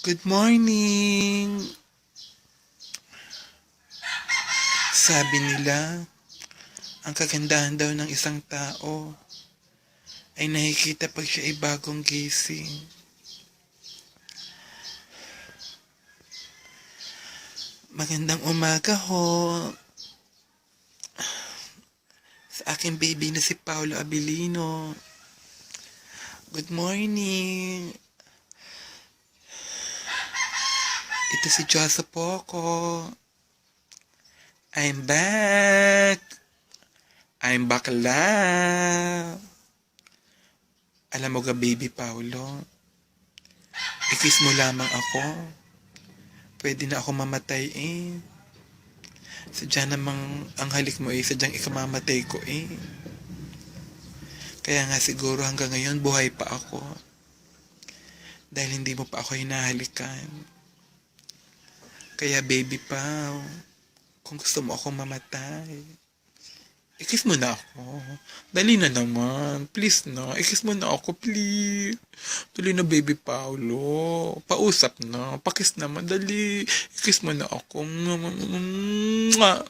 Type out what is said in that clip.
Good morning! Sabi nila, ang kagandahan daw ng isang tao ay nakikita pag siya ay bagong gising. Magandang umaga ho. Sa aking baby na si Paolo Abilino. Good morning. Ito si Joseph Poco. I'm back. I'm bakla. Alam mo ga, baby Paolo, ikis mo lamang ako. Pwede na ako mamatay eh. Sadya namang ang halik mo eh, sadyang ikamamatay ko eh. Kaya nga siguro hanggang ngayon buhay pa ako. Dahil hindi mo pa ako hinahalikan. Kaya baby pa, kung gusto mo akong mamatay, ikis mo na ako. Dali na naman. Please na. Ikis mo na ako, please. Tuloy na, baby Paolo. Pausap na. Pakis naman. Dali. Ikis mo na ako. Mwah.